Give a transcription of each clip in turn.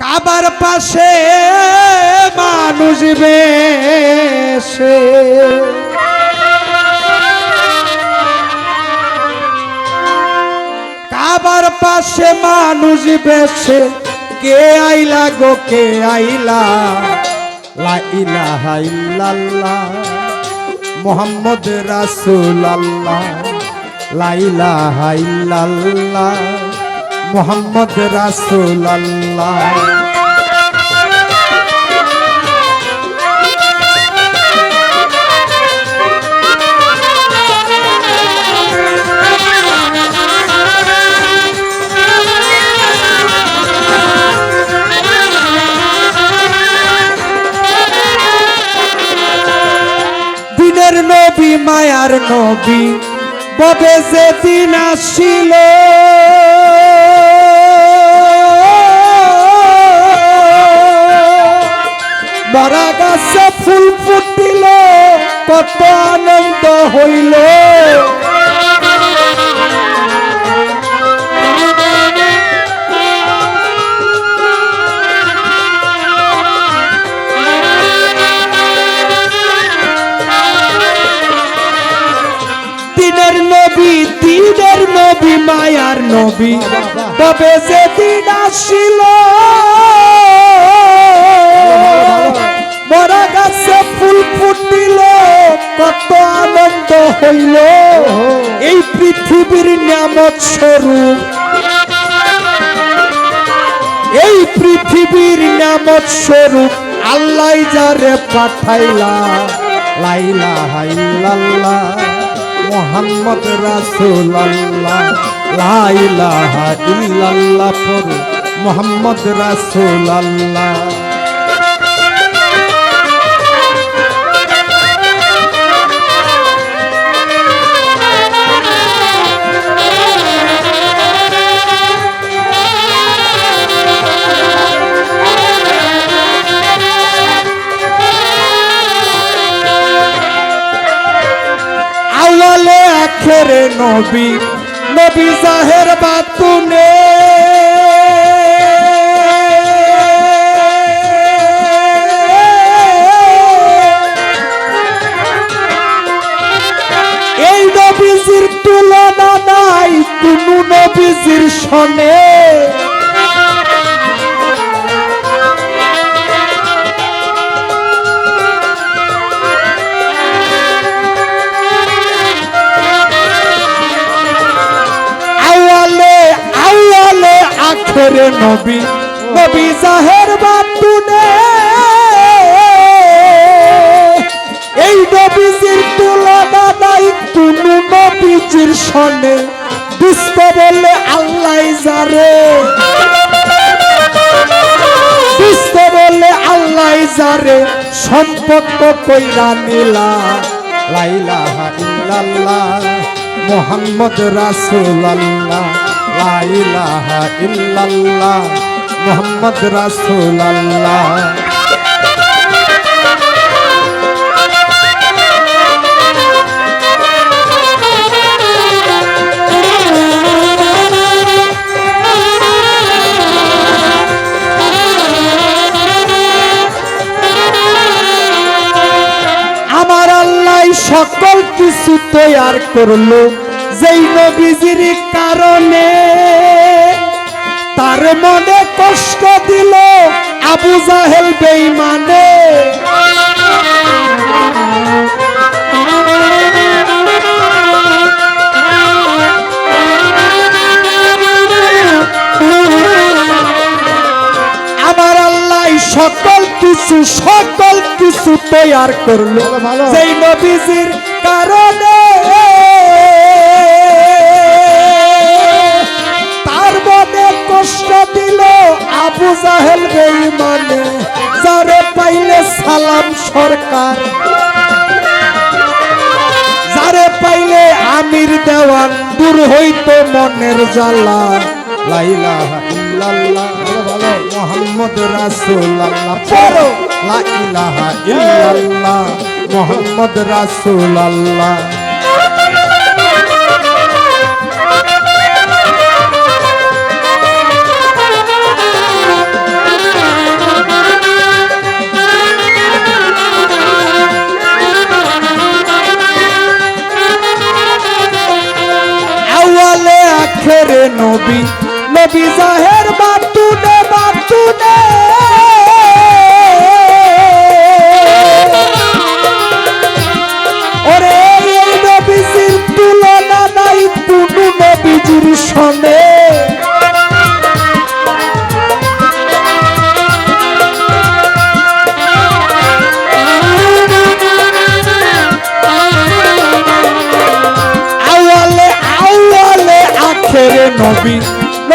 কাবার পাশে মানুষ বেশে। কাবার পাশে মানুষ বেশে। কে আইলা গো, কে আইলা? লা ইলাহা মোহাম্মদ রাসূল আল্লাহ লা ইলাহা মোহাম্মদ রাসূল নবী মায়ার নবী ববে যে দিন আসিল। মরা গাছে, ফুল ফুটিল, কত আনন্দ হইল। দিনের নবী দিনের নবী, মায়ার নবী। তবে যে দিন আসিল মরা গাছে ফুল ফুটিল কত আনন্দ হইল। এই পৃথিবীর নামত স্বরূপ। এই পৃথিবীর নামত স্বরূপ আল্লাহ যারে পাঠাইলা। লাইলা হাইল্লাল্লাহ মোহাম্মদ রাসূল আল্লাহ লাইলাহা ইল্লাল্লাহ পড়ো, মোহাম্মদ রাসূল আল্লাহ আওয়ালে নবী নবী জাহের বাতুনে। এই নবীজির তুলনা নাই কোনো নবীজির সনে। আখেরে নবী নবী জাহের বাতুনে। এই নবীজির তুলনা নাই কোনো নবীজির সনে বিশ্ব বললে আল্লাহ যারে বিশ্ব বললে আল্লাহ যারে সম্পর্ক কইরা নিলা। লাইলাহা ইল্লাল্লাহ, মোহাম্মদ রাসূলুল্লাহ। লাইলাহা ইল্লাল্লাহ মোহাম্মদ রাসূলুল্লাহ। আমার আল্লাহ সকল কিছু তৈয়ার করল। যেই নবীজির কারণে তার মনে কষ্ট দিল আবু জাহেল বেইমানে আমার আল্লাহ সকল কিছু সকল কিছু তৈয়ার করল। সেই নবীজির কারণে মনে কষ্ট দিল আবু জাহেল বেঈমানে, যারে পাইলে সালাম সরকার। যারে পাইলে আমির দেওয়ান, দূর হইতো মনের জ্বালা লাইলাহা ইল্লাল্লাহ ভালো। মোহাম্মদ রাসূলুল্লাহ, পড়ো। লা ইলাহা ইল্লাল্লাহ, মোহাম্মদ রাসূলুল্লাহ। রে বিজহের বাতুনে বাতুনে। ওরে এই নবীজির তুলনা নাই কোনো নবীজির সনে। নবী।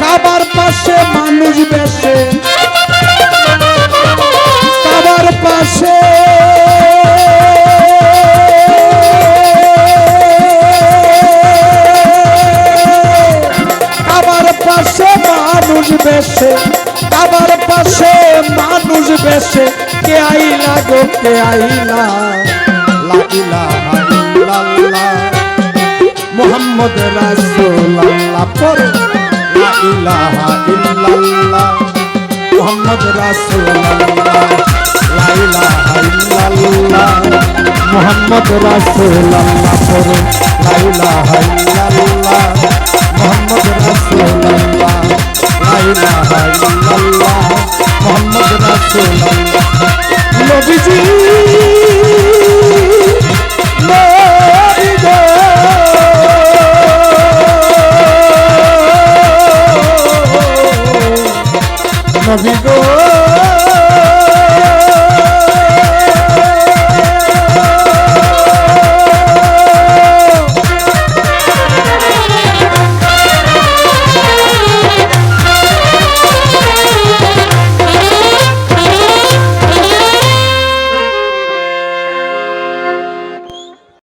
কাবার পাশে মানুষ বেশে কাবার পাশে। কাবার পাশে মানুষ বেশে কাবার পাশে মানুষ বেশে কে আইলা গো, কে আইলা। লা ইলাহা ইল্লাল্লাহ মুহাম্মদ রাসূলুল্লাহ পড়ে লা ইলাহা ইল্লাল্লাহ, মুহাম্মদ রাসূলুল্লাহ, লা ইলাহা ইল্লাল্লাহ, মুহাম্মদ রাসূলুল্লাহ পড়ে লা ইলাহা ইল্লাল্লাহ, মুহাম্মদ রাসূলুল্লাহ, লা ইলাহা ইল্লাল্লাহ, মুহাম্মদ রাসূলুল্লাহ।